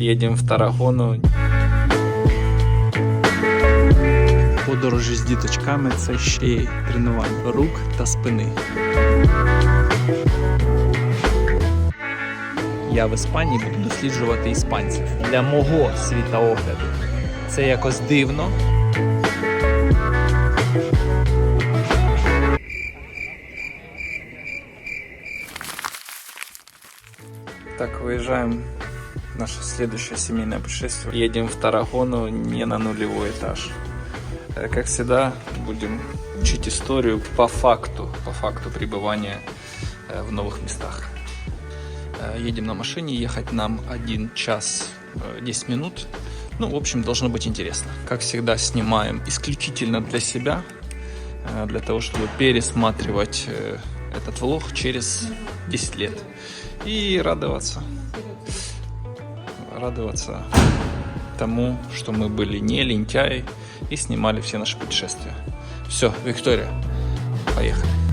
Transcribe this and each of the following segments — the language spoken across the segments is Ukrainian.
Едем в Тарагону. Подорожі з діточками це ще й тренування рук та спини. Я в Іспанії буду досліджувати іспанців. Для мого світогляду це якось дивно. Так, выезжаем. Наше следующее семейное путешествие. Едем в Тарагону, не на нулевой этаж. Э, Как всегда, будем учить историю по факту, по факту пребывания э, в новых местах. Э, Едем на машине, ехать нам 1 час э, 10 минут. Ну, в общем, должно быть интересно. Как всегда, снимаем исключительно для себя, для того, чтобы пересматривать этот влог через 10 лет и радоваться. Радоваться тому, что мы были не лентяи и снимали все наши путешествия. Все, Виктория, поехали.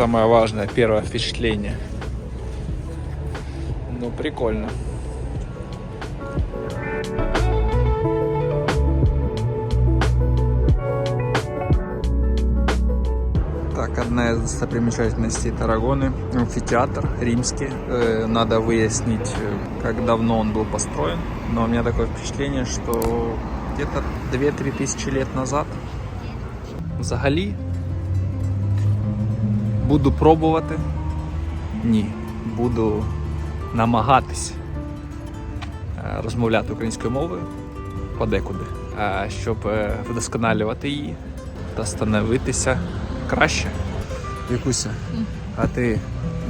Самое важное, первое впечатление. Ну, прикольно. Так, одна из достопримечательностей Тарагоны – амфитеатр римский. Э, Надо выяснить, э, как давно он был построен. Но у меня такое впечатление, что где-то 2-3 тысячи лет назад. Взагалі, буду пробувати? Ні. Буду намагатись е, розмовляти українською мовою подекуди, е, щоб е, вдосконалювати її та становитися краще. Вікуся, а ти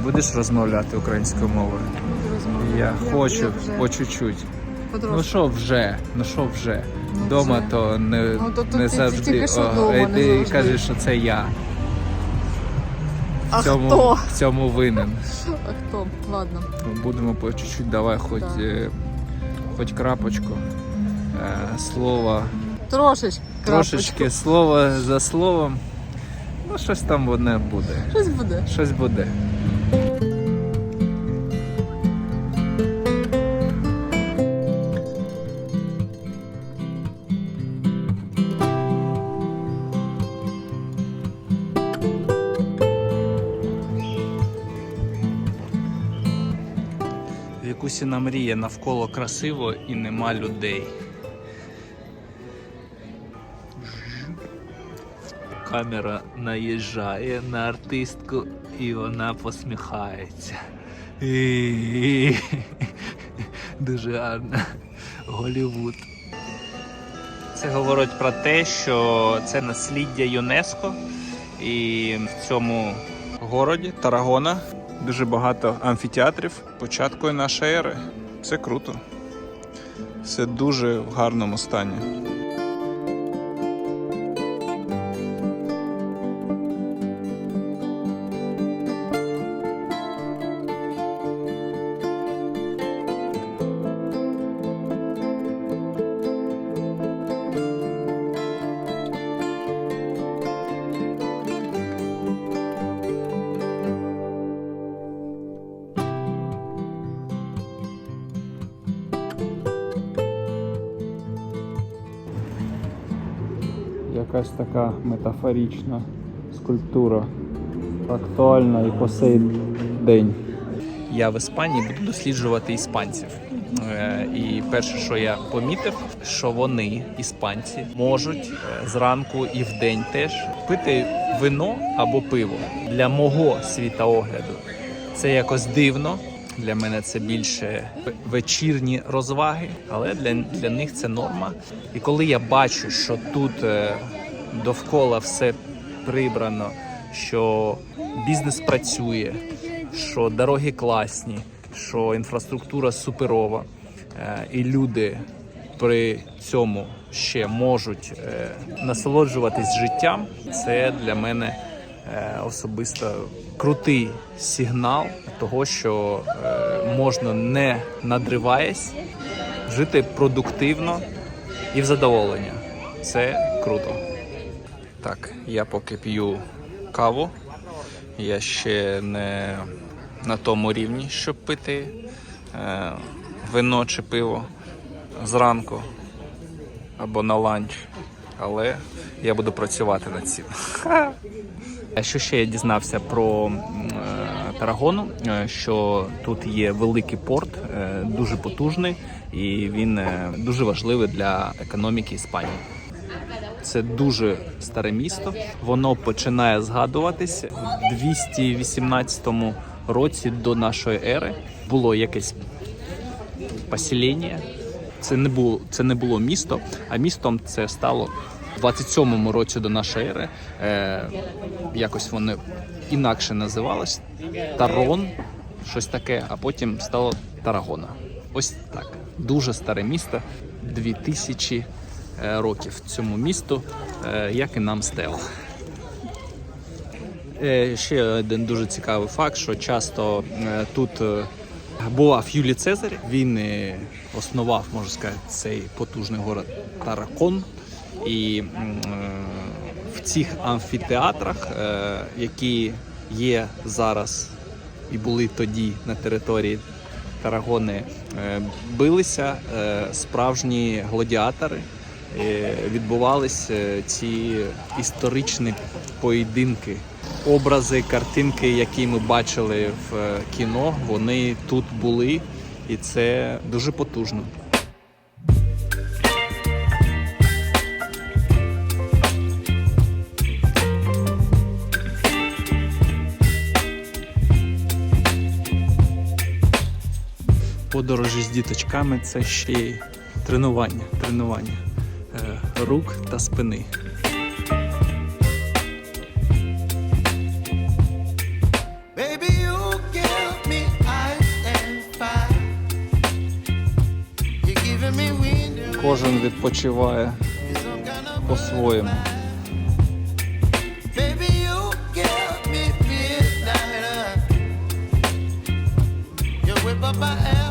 будеш розмовляти українською мовою? Я хочу по чуть-чуть. Ну що вже? Ну що вже? Ну, Дома вже. то не, Ну, то- то не ти завжди. тільки що О, дома, і не ти завжди. кажеш, що це я. А цьому, хто? в цьому винен. А хто? Ладно. Будемо по чуть-чуть, давай хоч, Да. е, хоч крапочку. Е, Слово, Трошечки. трошечки слово за словом. Ну, щось там одне буде. Щось буде. Щось буде. Вікусіна мрія навколо красиво і нема людей. Камера наїжджає на артистку і вона посміхається. І- Дуже гарно. Голівуд. Це говорить про те, що це насліддя ЮНЕСКО. І в цьому городі Тарагона дуже багато амфітеатрів початку нашої ери. Це круто. Все дуже в гарному стані. Якась така метафорична скульптура. Актуальна і по сей день. Я в Іспанії буду досліджувати іспанців. Е, І перше, що я помітив, що вони, іспанці, можуть е, зранку і вдень теж пити вино або пиво. Для мого світогляду це якось дивно. Для мене це більше вечірні розваги, але для, для них це норма. І коли я бачу, що тут е, довкола все прибрано, що бізнес працює, що дороги класні, що інфраструктура суперова, е, і люди при цьому ще можуть е, насолоджуватись життям, це для мене особисто крутий сигнал того, що е, можна не надриваясь, жити продуктивно і в задоволення. Це круто. Так, я поки п'ю каву. Я ще не на тому рівні, щоб пити е, вино чи пиво зранку або на ланч. Але я буду працювати над цим. А Що ще я дізнався про е, Тарагону, е, що тут є великий порт, е, дуже потужний, і він е, дуже важливий для економіки Іспанії. Це дуже старе місто. Воно починає згадуватись у 218 році до нашої ери. Було якесь поселення. Це не було це не було місто, а містом це стало в 27-му році до нашої ери. Е, якось воно інакше називалось. Тарон, щось таке, а потім стало Тарагона. Ось так. Дуже старе місто, 2000 е, років цьому місту, е, як і нам стел. Е, Ще один дуже цікавий факт, що часто е, тут бував Юлій Цезарь. Він основав, можна сказати, цей потужний город Таракон. І е, в цих амфітеатрах, е, які є зараз і були тоді на території Тарагони, е, билися справжні гладіатори. Відбувались е, ці історичні поєдинки. Образи, картинки, які ми бачили в кіно, вони тут були, і це дуже потужно. Подорожі з діточками це ще й тренування, тренування е, рук та спини. Кожен відпочиває по-своєму. Baby, you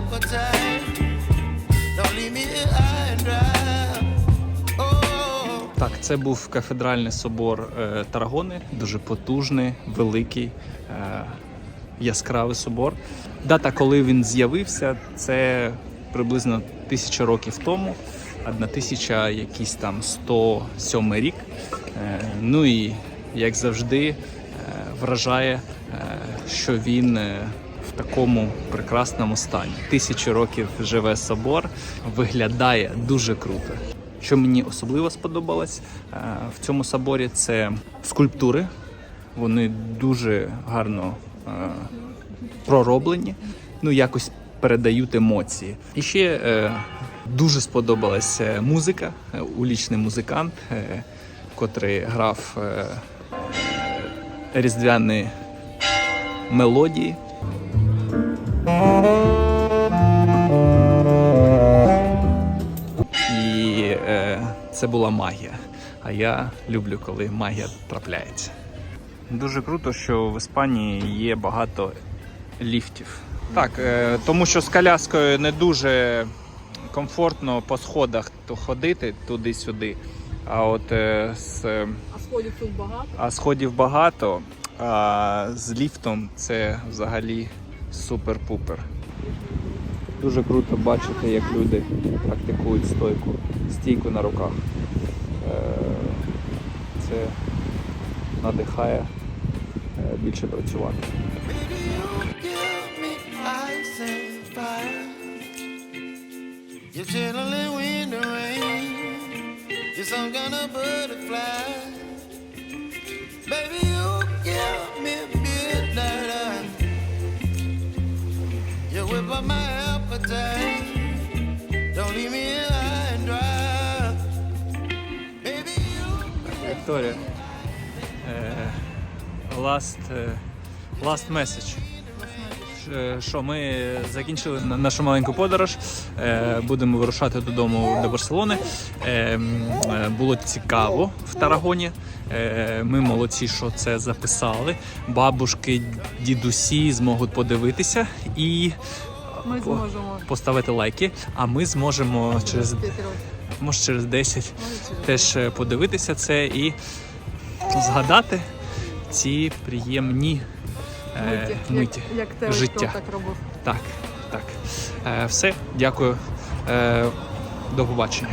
Так, це був кафедральний собор е, Тарагони, дуже потужний, великий, е, яскравий собор. Дата, коли він з'явився, це приблизно тисяча років тому, одна тисяча якийсь там 107 рік. Е, ну і як завжди, е, вражає, е, що він. е, в такому прекрасному стані. Тисячі років живе собор, виглядає дуже круто. Що мені особливо сподобалось е, в цьому соборі, це скульптури. Вони дуже гарно е, пророблені, ну якось передають емоції. І ще е, дуже сподобалась е, музика, улічний музикант, котрий грав різдвяні мелодії. І е, це була магія. А я люблю, коли магія трапляється. Дуже круто, що в Іспанії є багато ліфтів. Так, е, тому що з коляскою не дуже комфортно по сходах ходити туди-сюди. А от е, з, е, А сходів тут багато. а сходів багато, а з ліфтом це взагалі супер-пупер. Дуже круто бачити, як люди практикують стойку, стійку на руках. Е, Це надихає е, більше працювати. You're butterfly. Baby, you give me midnight. You up my appetite. Don't leave me high and dry. Baby, you. Вікторія, е, last, е, last message. е, що ми закінчили на- нашу маленьку подорож. Будемо вирушати додому до Барселони. Було цікаво в Тарагоні. Ми молодці, що це записали. Бабушки, дідусі зможуть подивитися і Ми зможемо. поставити лайки. А ми зможемо через може через 10 Може, теж е, подивитися це і згадати ці приємні е, миті. Як, як те, життя. так робив. Так, так. Е, все, дякую. Е, до побачення.